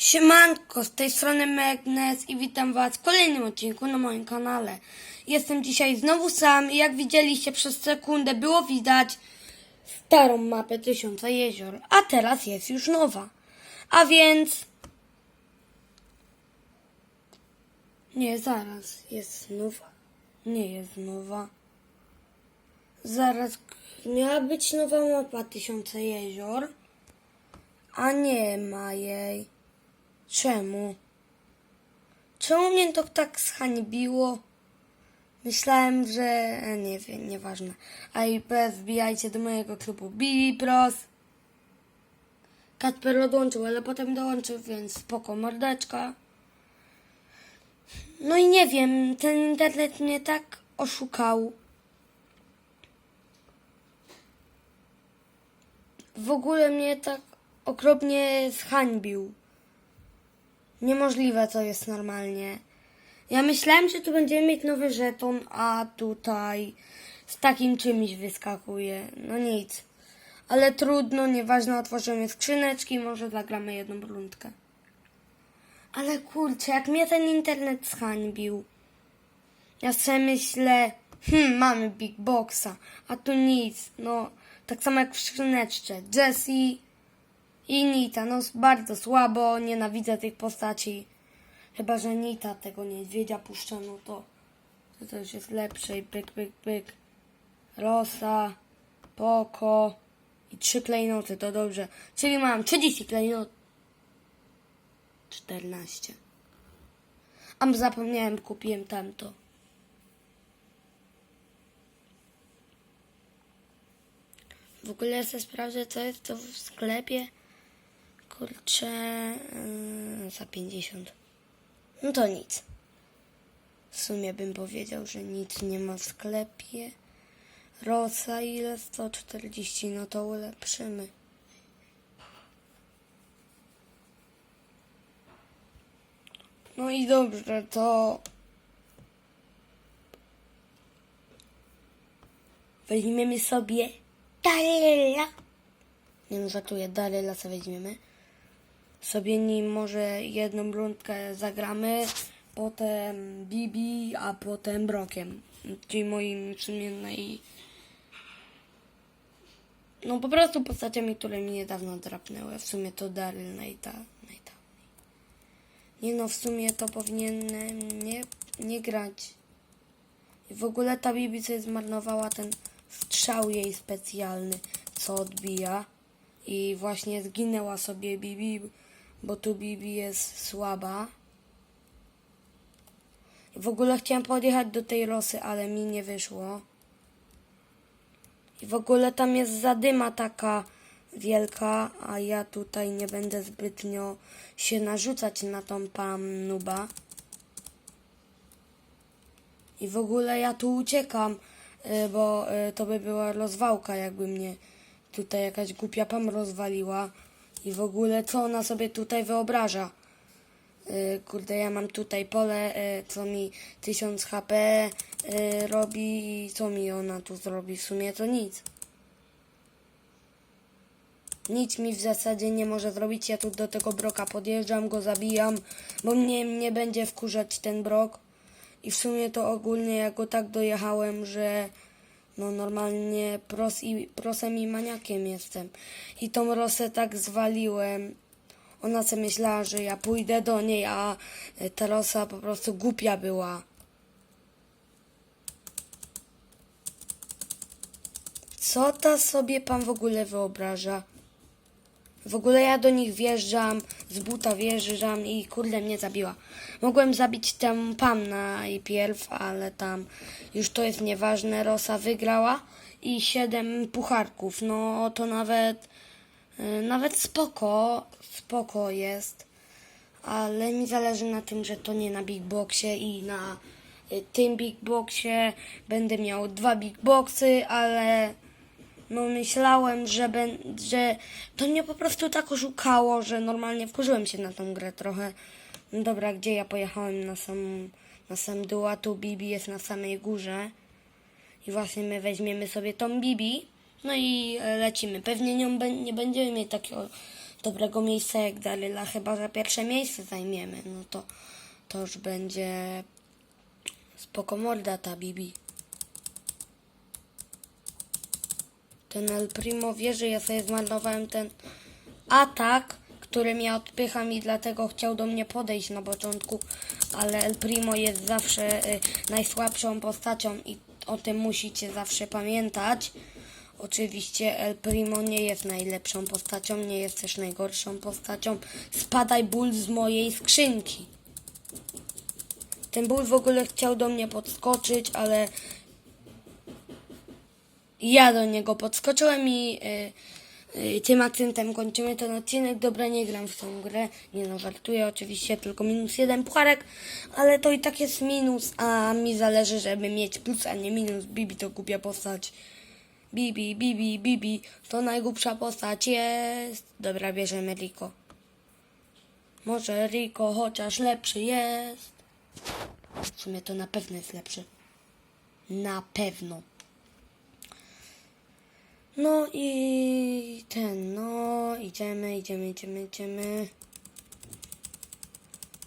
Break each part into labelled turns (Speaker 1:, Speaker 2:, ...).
Speaker 1: Siemanko, z tej strony Magnes i witam was w kolejnym odcinku na moim kanale. Jestem dzisiaj znowu sam i jak widzieliście przez sekundę było widać starą mapę Tysiąca Jezior, a teraz jest już nowa. A więc... Nie, zaraz, jest nowa. Nie jest nowa. Zaraz miała być nowa mapa Tysiąca Jezior, a nie ma jej. Czemu? Czemu mnie to tak zhańbiło? Myślałem, że... e, Nie wiem, nieważne. A i wbijajcie do mojego klubu Billy Bros. Kacper odłączył, ale potem dołączył, więc spoko mordeczka. No i nie wiem, ten internet mnie tak oszukał. W ogóle mnie tak okropnie zhańbił. Niemożliwe to jest normalnie. Ja myślałem, że tu będziemy mieć nowy żeton, a tutaj z takim czymś wyskakuje. No nic. Ale trudno, nieważne, otworzymy skrzyneczki, może zagramy jedną rundkę. Ale kurczę, jak mnie ten internet zhańbił. Ja sobie myślę, hmm, mamy Big Boxa, a tu nic. No, tak samo jak w skrzyneczce. Jessie i Nita, no bardzo słabo, nienawidzę tych postaci. Chyba, że Nita tego niedźwiedzia puszcza, no to, to, już jest lepsze i pyk, pyk, pyk. Rosa, Poko i trzy klejnoty, to dobrze. Czyli mam 30 klejnot. 14. A zapomniałem, kupiłem tamto. W ogóle sobie sprawdzę, co jest to w sklepie. Kurczę, yy, za 50. No to nic. W sumie bym powiedział, że nic nie ma w sklepie. Rosa ile? 140, no to ulepszymy. No i dobrze, to weźmiemy sobie Daryla. Nie no, żartuję, Daryla sobie weźmiemy. Sobie nim może jedną rundkę zagramy, potem Bibi, a potem Brokiem. Czyli moim w. No po prostu postaciami, które mi niedawno drapnęły. W sumie to Daryl najda... najda. Nie no, w sumie to powinienem nie, nie grać. I w ogóle ta Bibi sobie zmarnowała ten strzał jej specjalny, co odbija. I właśnie zginęła sobie Bibi, bo tu Bibi jest słaba. W ogóle chciałem podjechać do tej Rosy, ale mi nie wyszło. I w ogóle tam jest zadyma taka wielka, a ja tutaj nie będę zbytnio się narzucać na tą pan nuba. I w ogóle ja tu uciekam, y, bo y, to by była rozwałka, jakby mnie tutaj jakaś głupia pam rozwaliła. I w ogóle co ona sobie tutaj wyobraża? Y, Kurde, ja mam tutaj pole, y, co mi 1000 HP y, robi i co mi ona tu zrobi? W sumie to nic. Nic mi w zasadzie nie może zrobić. Ja tu do tego broka podjeżdżam, go zabijam, bo mnie nie będzie wkurzać ten brok. I w sumie to ogólnie ja go tak dojechałem, że no normalnie pros i, prosem i maniakiem jestem. I tą Rosę tak zwaliłem. Ona sobie myślała, że ja pójdę do niej, a e, ta Rosa po prostu głupia była. Co ta sobie pan w ogóle wyobraża? W ogóle ja do nich wjeżdżam, z buta wjeżdżam i kurde mnie zabiła. Mogłem zabić tę Pam najpierw, ale tam już to jest nieważne. Rosa wygrała i siedem pucharków. No to nawet, y, nawet spoko, spoko jest. Ale mi zależy na tym, że to nie na Big Boxie i na y, tym Big Boxie będę miał dwa Big Boxy, ale no myślałem, że, ben, że to mnie po prostu tak oszukało, że normalnie wkurzyłem się na tą grę trochę. No dobra, gdzie ja pojechałem na sam, na sam dół, a tu Bibi jest na samej górze. I właśnie my weźmiemy sobie tą Bibi, no i e, lecimy. Pewnie nią be- nie będziemy mieć takiego dobrego miejsca jak Daryla, chyba że pierwsze miejsce zajmiemy, no to to już będzie spoko morda ta Bibi. Ten El Primo wie, że ja sobie zmarnowałem ten atak, którym ja odpycham i dlatego chciał do mnie podejść na początku, ale El Primo jest zawsze y, najsłabszą postacią i o tym musicie zawsze pamiętać. Oczywiście El Primo nie jest najlepszą postacią, nie jest też najgorszą postacią. Spadaj ból z mojej skrzynki. Ten ból w ogóle chciał do mnie podskoczyć, ale ja do niego podskoczyłem i y, y, tym akcentem kończymy ten odcinek. Dobra, nie gram w tą grę. Nie no, żartuję oczywiście, tylko minus jeden pucharek, ale to i tak jest minus, a mi zależy, żeby mieć plus, a nie minus. Bibi to głupia postać. Bibi, Bibi, Bibi, to najgłupsza postać jest. Dobra, bierzemy Rico. Może Rico chociaż lepszy jest. W sumie to na pewno jest lepszy. Na pewno. No i ten, no, idziemy, idziemy, idziemy, idziemy.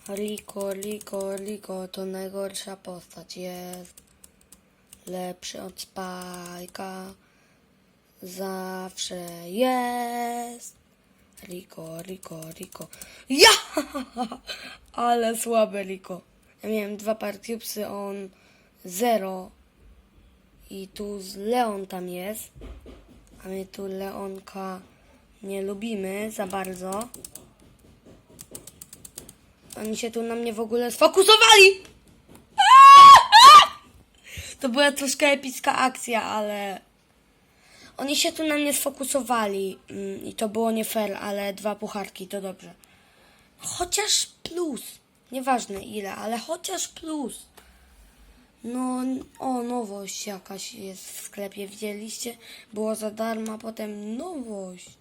Speaker 1: Liko, Liko, Liko to najgorsza postać jest. Lepszy od Spajka. Zawsze jest. Riko, Riko, Riko. Ja! Ale słabe Riko. Ja miałem dwa partiupsy, on zero. I tu z Leon tam jest. A my tu Leonka nie lubimy za bardzo. Oni się tu na mnie w ogóle sfokusowali! To była troszkę epicka akcja, ale oni się tu na mnie sfokusowali mm, i to było nie fair, ale dwa pucharki to dobrze. Chociaż plus. Nieważne ile, ale chociaż plus. No, o, nowość jakaś jest w sklepie, widzieliście? Było za darmo, a potem nowość.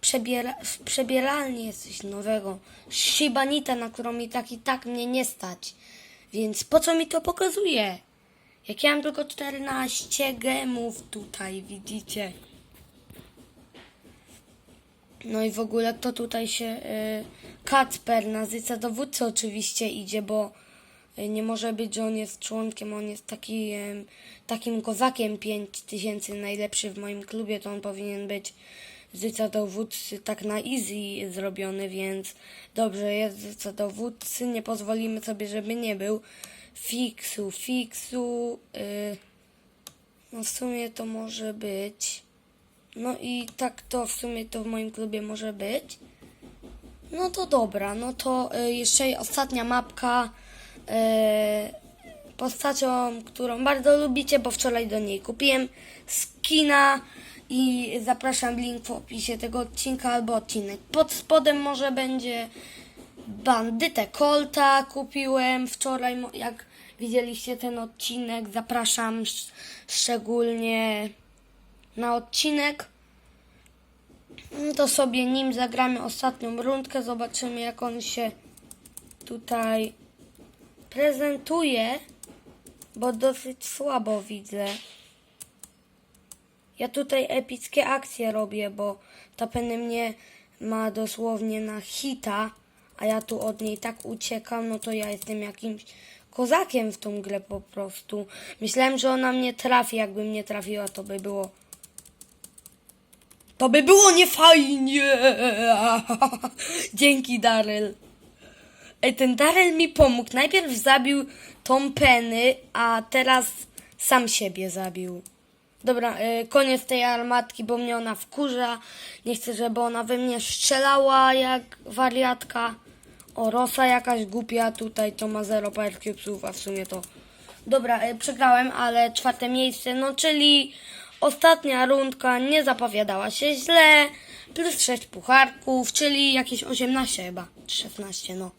Speaker 1: Przebiera, w przebieralni jest coś nowego. Shibanita, na którą mi tak i tak mnie nie stać. Więc po co mi to pokazuje? Jak ja mam tylko 14 gemów tutaj, widzicie? No i w ogóle kto tutaj się... Y, Kacper na zyca dowódcy oczywiście idzie, bo nie może być, że on jest członkiem, on jest taki, takim kozakiem 5000 najlepszy w moim klubie, to on powinien być zyca dowódcy tak na easy zrobiony, więc dobrze jest zyca dowódcy, nie pozwolimy sobie, żeby nie był. Fiksu, fiksu, y, no w sumie to może być. No i tak to w sumie to w moim klubie może być. No to dobra, no to y, jeszcze ostatnia mapka postacią, którą bardzo lubicie, bo wczoraj do niej kupiłem skina i zapraszam link w opisie tego odcinka albo odcinek. Pod spodem może będzie bandytę Colta kupiłem wczoraj, jak widzieliście ten odcinek, zapraszam sz- szczególnie na odcinek. To sobie nim zagramy ostatnią rundkę, zobaczymy jak on się tutaj prezentuje, bo dosyć słabo widzę. Ja tutaj epickie akcje robię, bo ta Penny mnie ma dosłownie na hita, a ja tu od niej tak uciekam, no to ja jestem jakimś kozakiem w tą grę po prostu. Myślałem, że ona mnie trafi, jakby mnie trafiła, to by było... To by było niefajnie! Dzięki, Daryl. Ej, ten Daryl mi pomógł. Najpierw zabił tą Penny, a teraz sam siebie zabił. Dobra, y, koniec tej armatki, bo mnie ona wkurza. Nie chcę, żeby ona we mnie strzelała jak wariatka. O, Rosa jakaś głupia tutaj, to ma 0 power cubesów, a w sumie to... Dobra, y, przegrałem, ale czwarte miejsce, no czyli ostatnia rundka nie zapowiadała się źle. Plus 6 pucharków, czyli jakieś 18 chyba, czy 16, no.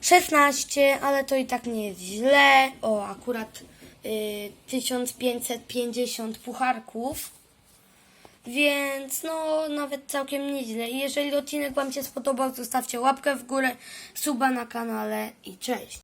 Speaker 1: 16, ale to i tak nie jest źle. O, akurat y, 1550 pucharków. Więc no, nawet całkiem nieźle. Jeżeli odcinek Wam się spodobał, zostawcie łapkę w górę, suba na kanale i cześć.